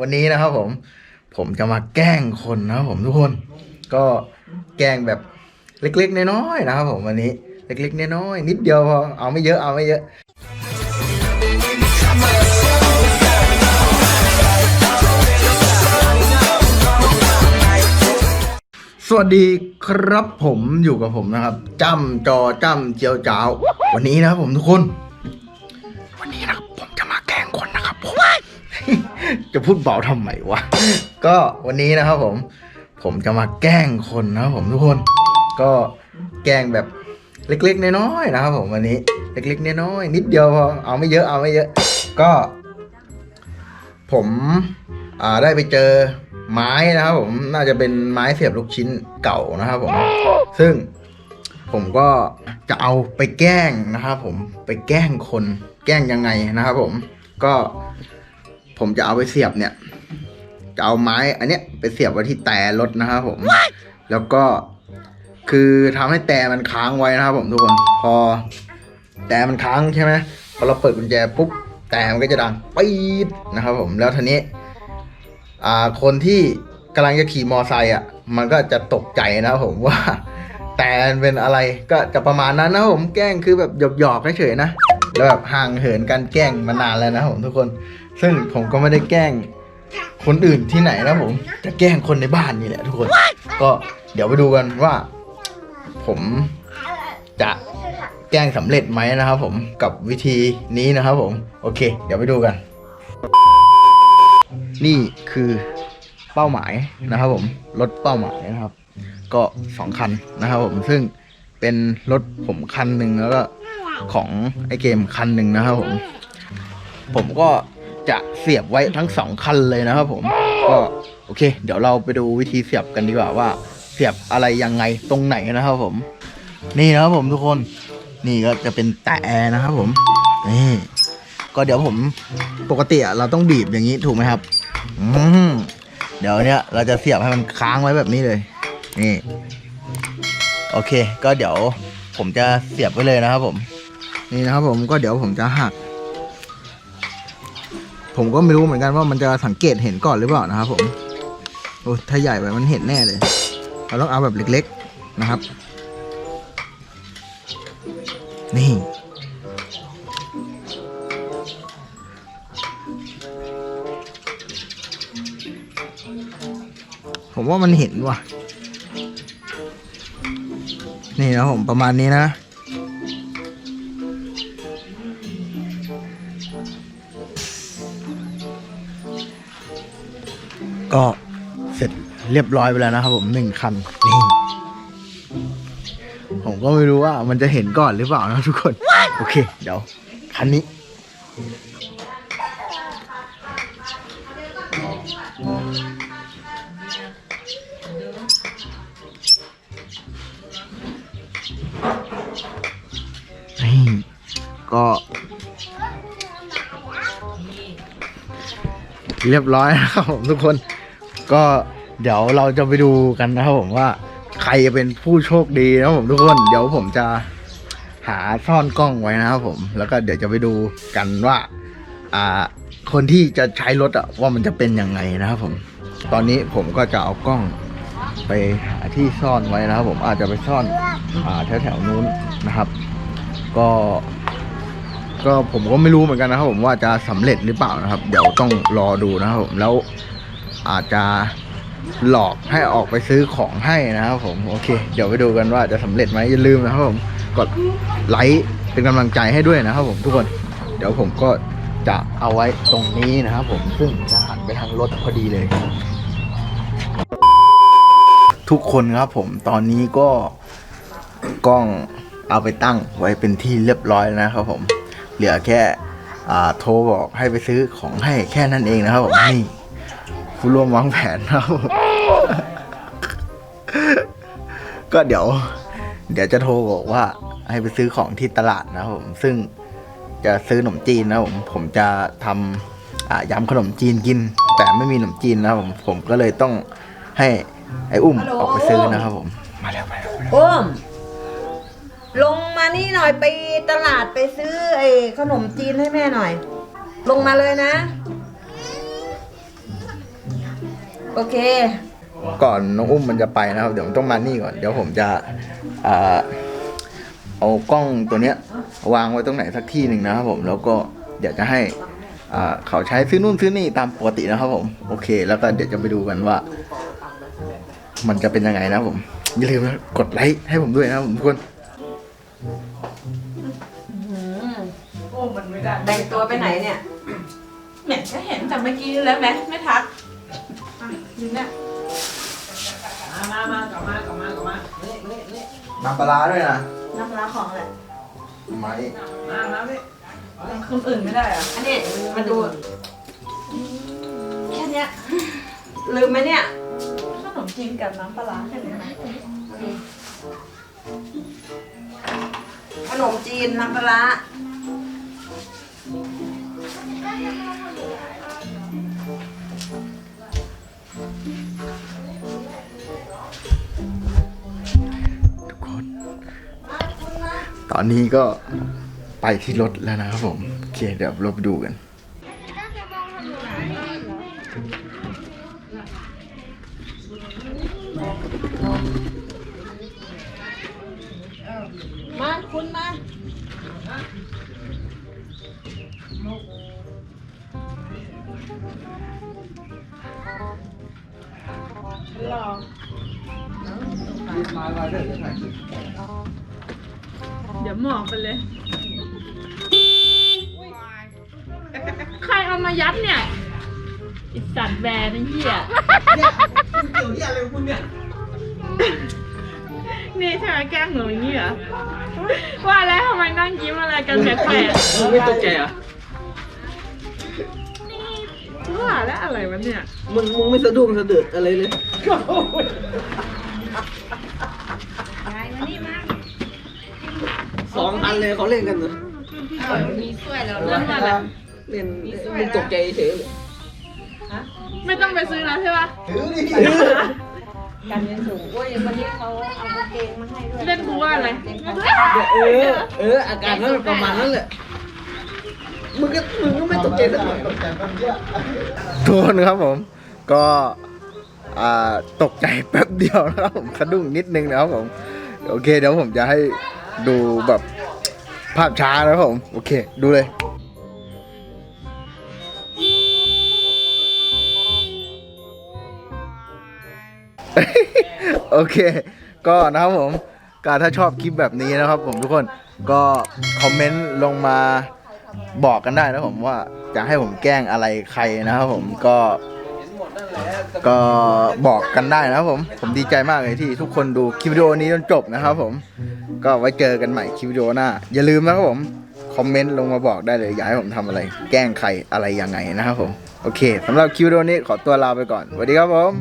วันนี้นะครับผม ผมจะมาแกล้งคนนะครับผมทุกคน ก็แกล้งแบบเล็ก ๆ น้อยๆนะครับ ผมวันนี้ เล็กๆน้อยๆนิดเดียวพอ เอาไม่เยอะเอาไม่เยอะสวัสดีครับผมอยู่กับผมนะครับจ้ำจอจ้ำเจียวจ้าว วันนี้นะครับผมทุกคน วันนี้นะครับ จะพูดเบาทำไมวะ ก็วันนี้นะครับผม ผมจะมาแกล้งคนนะครับผมทุกคน ก็แกล้งแบบเล็กๆน้อยๆนะครับผมวันนี้เล็กๆน้อยๆนิดเดียวพอเอาไม่เยอะเอาไม่เยอะ ก็ ผมได้ไปเจอไม้นะครับผมน่าจะเป็นไม้เสียบลูกชิ้นเก่านะครับผม ซึ่งผมก็จะเอาไปแกล้งนะครับผมไปแกล้งคนแกล้งยังไงนะครับผม ก็ ผมจะเอาไปเสียบเนี่ย จะเอาไม้อันเนี้ยไปเสียบไว้ที่แต่รถนะครับผม แล้วก็คือทำให้แต่มันค้างไว้นะครับผมทุกคน พอแต่มันค้างใช่ไหมพอเราเปิดกุญแจปุ๊บแต่มันก็จะดังปี๊ดนะครับผมแล้วทีนี้อ่าคนที่กำลังจะขี่มอไซค์อะ มันก็จะตกใจนะครับผมว่า แต่มันเป็นอะไรก็จะประมาณนั้นนะครับผมแกล้งคือแบบหยอกๆเฉยๆนะแล้วแบบห่างเหินการแกล้งมานานแล้วนะครับผมทุกคน ซึ่งผมก็ไม่ได้แกล้งคนอื่นที่ไหนนะผม จะแกล้งคนในบ้านนี่แหละทุกคน ก็เดี๋ยวไปดูกันว่า ผมจะแกล้งสำเร็จไหมนะครับผมกับวิธีนี้นะครับผม โอเค เดี๋ยวไปดูกัน นี่คือเป้าหมายนะครับผมรถเป้าหมายนะครับ ก็สองคันนะครับผมซึ่งเป็นรถผมคันหนึ่งแล้วก็ของไอเกมคันหนึ่งนะครับผม ผมก็ จะเสียบไว้ทั้งสองคันเลยนะครับผม ก็โอเค เดี๋ยวเราไปดูวิธีเสียบกันดีกว่าว่า เสียบอะไรยังไงตรงไหนนะครับผม นี่นะครับผมทุกคนนี่ก็จะเป็นแต่นะครับผมนี่ก็เดี๋ยวผมปกติอะเราต้องบีบอย่างนี้ถูกไหมครับอืมเดี๋ยวเนี้ยเราจะเสียบให้มันค้างไว้แบบนี้เลยนี่โอเค ก็เดี๋ยวผมจะเสียบไว้เลยนะครับผม นี่นะครับผมก็เดี๋ยวผมจะหัก ผมก็ไม่รู้เหมือนกันว่ามันจะสังเกตเห็นก่อนหรือเปล่านะครับผมโอ้ถ้าใหญ่ไปมันเห็นแน่เลย เราต้องเอาแบบเล็กๆนะครับ นี่ผมว่ามันเห็นว่ะ นี่นะผมประมาณนี้นะ ก็เสร็จเรียบร้อยไปแล้วนะครับผมหนึ่งคันนี่ผมก็ไม่รู้ว่ามันจะเห็นก่อนหรือเปล่านะทุกคน โอเค เดี๋ยว คันนี้นี่ก็ เรียบร้อยนะครับผมทุกคน ก็เดี๋ยวเราจะไปดูกันนะครับผมว่าใครจะเป็นผู้โชคดีนะครับผมทุกคน เดี๋ยวผมจะหาซ่อนกล้องไว้นะครับผม แล้วก็เดี๋ยวจะไปดูกันว่า อ่า คนที่จะใช้รถอะว่ามันจะเป็นยังไงนะครับผม ตอนนี้ผมก็จะเอากล้องไปหาที่ซ่อนไว้นะครับ ผมอาจจะไปซ่อนอ่าแถวแถวๆนู้นนะครับ ก็ ก็ผมก็ไม่รู้เหมือนกันนะครับ ผมว่าจะสำเร็จหรือเปล่านะครับ เดี๋ยวต้องรอดูนะครับผมแล้ว อาจจะหลอกให้ออกไปซื้อของให้นะครับผมโอเค เดี๋ยวไปดูกันว่าจะสำเร็จไหมอย่าลืมนะครับผมกดไลค์เป็นกำลังใจให้ด้วยนะครับผมทุกคน เดี๋ยวผมก็จะเอาไว้ตรงนี้นะครับผมซึ่งจะหันไปทางรถพอดีเลย ทุกคนครับผมตอนนี้ก็กล้องเอาไปตั้งไว้เป็นที่เรียบร้อยแล้วนะครับผม เหลือแค่โทรบอกให้ไปซื้อของให้แค่นั้นเองนะครับผมนี่ ผู้ร่วมวางแผนนะครับผมก็เดี๋ยว เดี๋ยวจะโทรบอกว่า ให้ไปซื้อของที่ตลาดนะครับผม ซึ่งจะซื้อขนมจีนนะครับผม ผมจะทำอ่ายำขนมจีนกิน แต่ไม่มีขนมจีนนะครับผม ผมก็เลยต้องให้ไอ้อุ้มออกไปซื้อนะครับผม มาแล้วมาแล้วมาแล้วอุ้มลงมานี่หน่อยไปตลาดไปซื้อไอ้ขนมจีนให้แม่หน่อย ลงมาเลยนะ โอเค ก่อนน้องอุ้มมันจะไปนะครับ เดี๋ยวผมต้องมานี่ก่อน เดี๋ยวผมจะอ่าเอากล้องตัวเนี้ยวางไว้ตรงไหนสักที่หนึ่งนะครับผมแล้วก็เดี๋ยวจะให้อ่าเขาใช้ซื้อนู่นซื้อนี่ตามปกตินะครับผมโอเค แล้วก็เดี๋ยวจะไปดูกันว่า มันจะเป็นยังไงนะครับผมอย่าลืมนะกดไลค์ให้ผมด้วยนะครับผมทุกคนโอ้มันไม่ได้แต่งตัวไปไหนเนี่ยแหม่ก็เห็นแต่เมื่อกี้แล้วไหมไม่ทักอะยืน เนี่ย มามามากลับมากลับมากลับมานี่นี่นี่น้ำปลาร้าด้วยนะน้ำปลาร้าของอะไรไม่มามาพี่คนอื่นไม่ได้เหรอะอันนี้มาดู แค่เนี้ยลืมไหมเนี่ย ขนมจีนกับน้ำปลาร้าแค่นี้ไหมขนมจีนน้ำปลาร้า อนนี้ก็ไปที่รถแล้วนะครับผม โอเค เดี๋ยวเราไปดูกันมาคุณมาหรอ เดี๋ยวหมอกไปเลย ใครเอามายัดเนี่ยไอิสัตว์แบร์นะเหี้ย เกี่ยวที่อะไรคุณเนี่ยนี่ใช่ไหมแกล้งหนูอย่างนี้เหรอ ว่าแล้วทำไมนั่งยิ้มอะไรกันแปลกไม่ตกใจเหรอๆว่าแล้วอะไรวะเนี่ย มึงมึงไม่สะดุ้งสะเดือดอะไรเลย องอันเลยเขาเล่นกันเนอะเรื่องอะไรเล่นมึงตกใจเฉยเลยไม่ต้องไปซื้อแล้วใช่ปะถือดิการเรียนสูงโอ้ยวันนี้เขาเอากางเกงมาให้ด้วยเล่นกูว่าอะไรเออเอออาการนั้นประมาณนั้นแหละมึงก็มึงก็ไม่ตกใจสักหน่อยทุกคนครับผม ก็อ่าตกใจแป๊บเดียวนะครับผมสะดุ้งนิดนึงนะครับผม โอเคเดี๋ยวผมจะให้ดูแบบ ภาพช้านะครับผม โอเค ดูเลยโอเค ก็นะครับผมก็ถ้าชอบคลิปแบบนี้นะครับผมทุกคนก็คอมเมนต์ลงมาบอกกันได้นะผมว่าจะให้ผมแกล้งอะไรใครนะครับผมก็ก็บอกกันได้นะครับผม ผมดีใจมากเลยที่ทุกคนดูคลิปวิดีโอนี้จนจบนะครับผม ก็ไว้เจอกันใหม่คลิปวิดีโอหน้า อย่าลืมนะครับผม คอมเมนต์ลงมาบอกได้เลยอยากให้ผมทำอะไร แกล้งใครอะไรยังไงนะครับผม โอเคสำหรับคลิปวิดีโอนี้ขอตัวลาไปก่อนสวัสดีครับผม